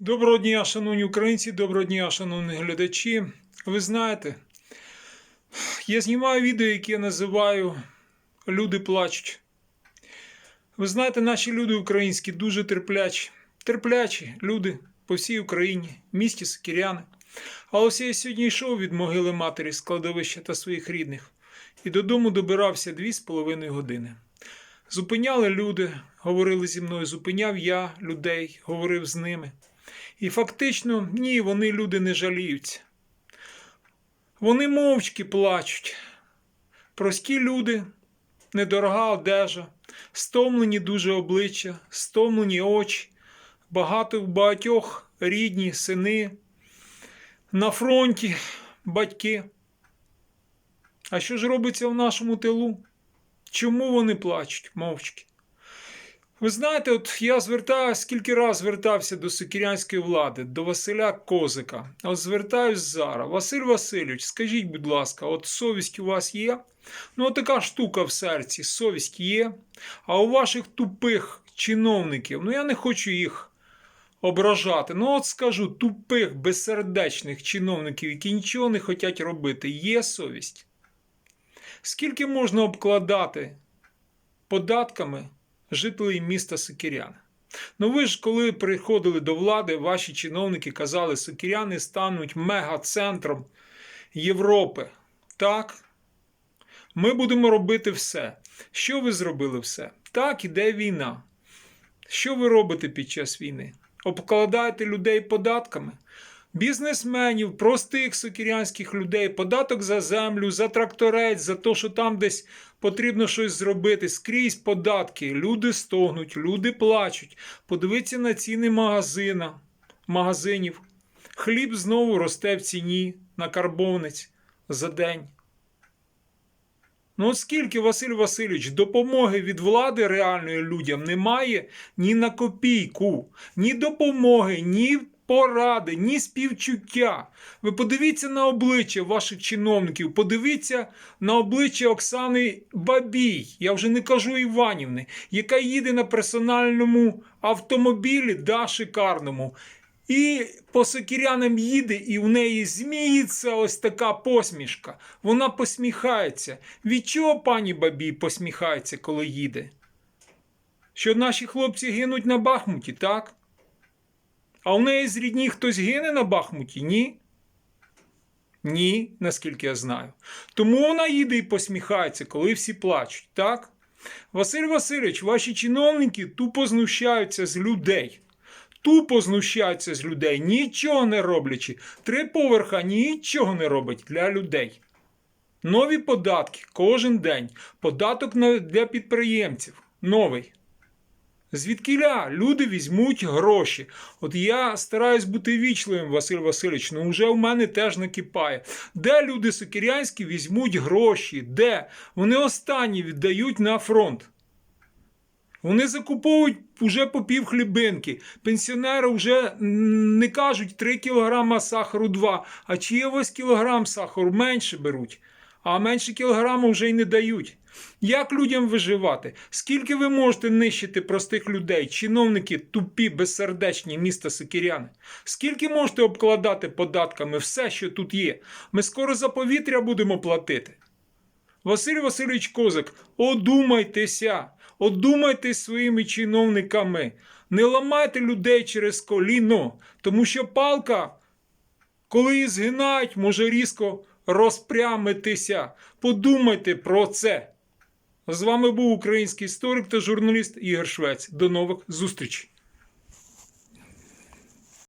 Доброго дня, шановні українці, доброго дня, шановні глядачі. Ви знаєте, я знімаю відео, яке я називаю Люди плачуть. Ви знаєте, наші люди українські дуже терплячі. Терплячі люди по всій Україні, місті Сокіряни. А ось я сьогодні йшов від могили матері з кладовища та своїх рідних і додому добирався дві з половиною години. Зупиняли люди, говорили зі мною, зупиняв я людей, говорив з ними. І фактично, ні, вони люди не жаліються. Вони мовчки плачуть. Прості люди, недорога одежа, стомлені дуже обличчя, стомлені очі, багато багатьох рідні, сини, на фронті батьки. А що ж робиться в нашому тилу? Чому вони плачуть мовчки? Ви знаєте, от я звертаюся, скільки раз звертався до сокірянської влади, до Василя Козика. От звертаюсь зараз. Василь Васильович, скажіть, будь ласка, от совість у вас є? Ну, от така штука в серці, совість є. А у ваших тупих чиновників, ну я не хочу їх ображати. Ну, от скажу, тупих, безсердечних чиновників, які нічого не хочуть робити, є совість. Скільки можна обкладати податками жителів міста Сокіряни? Ну ви ж коли приходили до влади, ваші чиновники казали, Сокіряни стануть мегацентром Європи. Так? Ми будемо робити все. Що ви зробили все? Так, іде війна. Що ви робите під час війни? Обкладаєте людей податками? Бізнесменів, простих сокірянських людей, податок за землю, за тракторець, за те, що там десь потрібно щось зробити. Скрізь податки. Люди стогнуть, люди плачуть. Подивіться на ціни магазина, магазинів. Хліб знову росте в ціні на карбовниць за день. Ну, от скільки, Василь Васильович, допомоги від влади реальної людям немає ні на копійку, ні допомоги, ні поради, ні співчуття. Ви подивіться на обличчя ваших чиновників, подивіться на обличчя Оксани Бабій, я вже не кажу Іванівни, яка їде на персональному автомобілі, да, шикарному. І по сокірянам їде, і в неї зміється ось така посмішка. Вона посміхається. Від чого пані Бабій посміхається, коли їде? Що наші хлопці гинуть на Бахмуті, так? А у неї з рідні хтось гине на Бахмуті? Ні? Ні, наскільки я знаю. Тому вона їде і посміхається, коли всі плачуть, так? Василь Васильович, ваші чиновники тупо знущаються з людей. Тупо знущаються з людей, нічого не роблячи. Три поверха нічого не робить для людей. Нові податки кожен день. Податок для підприємців. Новий. Звідкіля люди візьмуть гроші. От я стараюсь бути вічливим, Василь Васильович, ну вже в мене теж накипає. Де люди сокірянські візьмуть гроші? Де? Вони останні віддають на фронт. Вони закуповують уже по пів хлібинки. Пенсіонери вже не кажуть 3 кілограма сахару 2, а чи є ось кілограм сахару менше беруть, а менше кілограму вже й не дають. Як людям виживати? Скільки ви можете нищити простих людей, чиновники тупі, безсердечні міста Сокіряни? Скільки можете обкладати податками все, що тут є? Ми скоро за повітря будемо платити. Василь Васильович Козак, одумайтеся, одумайтесь своїми чиновниками. Не ламайте людей через коліно, тому що палка, коли її згинають, може різко розпрямитися. Подумайте про це. З вами був український історик та журналіст Ігор Швець. До нових зустрічей.